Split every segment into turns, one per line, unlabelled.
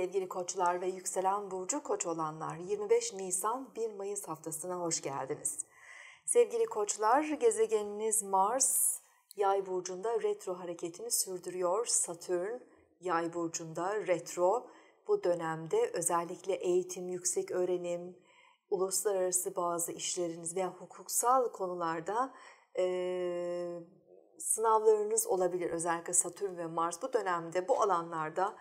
sevgili koçlar ve yükselen burcu koç olanlar 25 Nisan 1 Mayıs haftasına hoş geldiniz. Sevgili koçlar gezegeniniz Mars yay burcunda retro hareketini sürdürüyor. Satürn yay burcunda retro bu dönemde özellikle eğitim, yüksek öğrenim, uluslararası bazı işleriniz veya hukuksal konularda e, sınavlarınız olabilir. Özellikle Satürn ve Mars bu dönemde bu alanlarda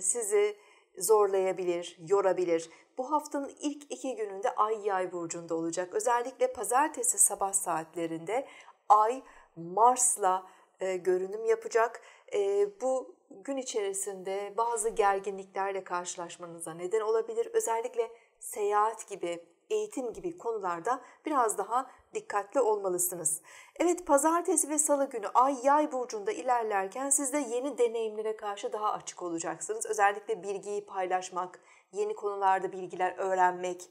sizi zorlayabilir, yorabilir. Bu haftanın ilk iki gününde Ay Yay burcunda olacak. Özellikle pazartesi sabah saatlerinde Ay Mars'la e, görünüm yapacak. E, bu gün içerisinde bazı gerginliklerle karşılaşmanıza neden olabilir. Özellikle seyahat gibi, eğitim gibi konularda biraz daha dikkatli olmalısınız. Evet pazartesi ve salı günü ay yay burcunda ilerlerken siz de yeni deneyimlere karşı daha açık olacaksınız. Özellikle bilgiyi paylaşmak, yeni konularda bilgiler öğrenmek,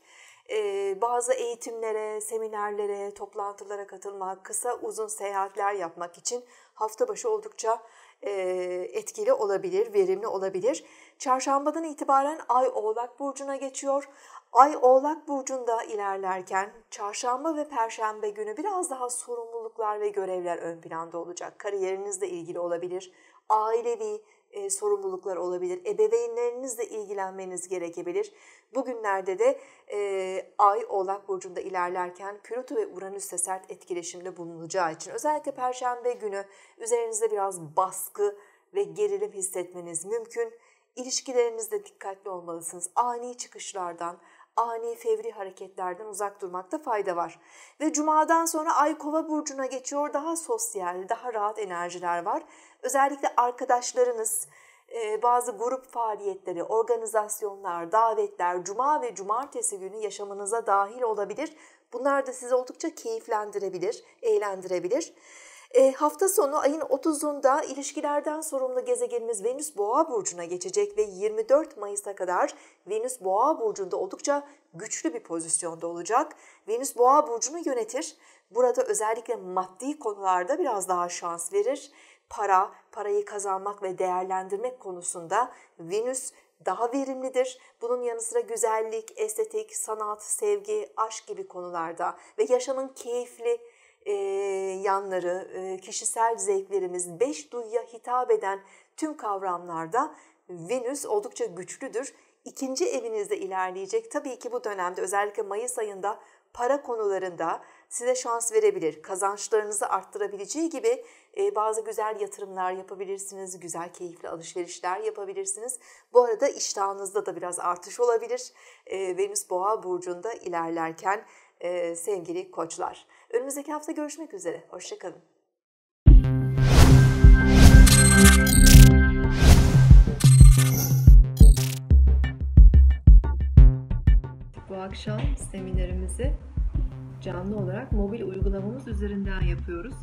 bazı eğitimlere, seminerlere, toplantılara katılmak, kısa uzun seyahatler yapmak için hafta başı oldukça etkili olabilir, verimli olabilir. Çarşambadan itibaren Ay Oğlak Burcu'na geçiyor. Ay Oğlak Burcu'nda ilerlerken çarşamba ve perşembe günü biraz daha sorumluluklar ve görevler ön planda olacak. Kariyerinizle ilgili olabilir, ailevi e, sorumluluklar olabilir, ebeveynlerinizle ilgilenmeniz gerekebilir. Bugünlerde de e, Ay Oğlak Burcu'nda ilerlerken Plüto ve Uranüs'te sert etkileşimde bulunacağı için özellikle perşembe günü üzerinizde biraz baskı ve gerilim hissetmeniz mümkün. İlişkilerinizde dikkatli olmalısınız. Ani çıkışlardan, ani fevri hareketlerden uzak durmakta fayda var. Ve cumadan sonra Ay Kova burcuna geçiyor. Daha sosyal, daha rahat enerjiler var. Özellikle arkadaşlarınız, e, bazı grup faaliyetleri, organizasyonlar, davetler cuma ve cumartesi günü yaşamınıza dahil olabilir. Bunlar da sizi oldukça keyiflendirebilir, eğlendirebilir. E, hafta sonu ayın 30'unda ilişkilerden sorumlu gezegenimiz Venüs Boğa burcuna geçecek ve 24 Mayıs'a kadar Venüs Boğa burcunda oldukça güçlü bir pozisyonda olacak. Venüs Boğa burcunu yönetir. Burada özellikle maddi konularda biraz daha şans verir. Para, parayı kazanmak ve değerlendirmek konusunda Venüs daha verimlidir. Bunun yanı sıra güzellik, estetik, sanat, sevgi, aşk gibi konularda ve yaşamın keyifli, e, yanları, e, kişisel zevklerimiz, beş duyuya hitap eden tüm kavramlarda Venüs oldukça güçlüdür. İkinci evinizde ilerleyecek. Tabii ki bu dönemde özellikle Mayıs ayında para konularında size şans verebilir. Kazançlarınızı arttırabileceği gibi e, bazı güzel yatırımlar yapabilirsiniz, güzel keyifli alışverişler yapabilirsiniz. Bu arada iştahınızda da biraz artış olabilir. E, Venüs Boğa burcunda ilerlerken e, sevgili koçlar. Önümüzdeki hafta görüşmek üzere. Hoşçakalın.
Bu akşam seminerimizi canlı olarak mobil uygulamamız üzerinden yapıyoruz.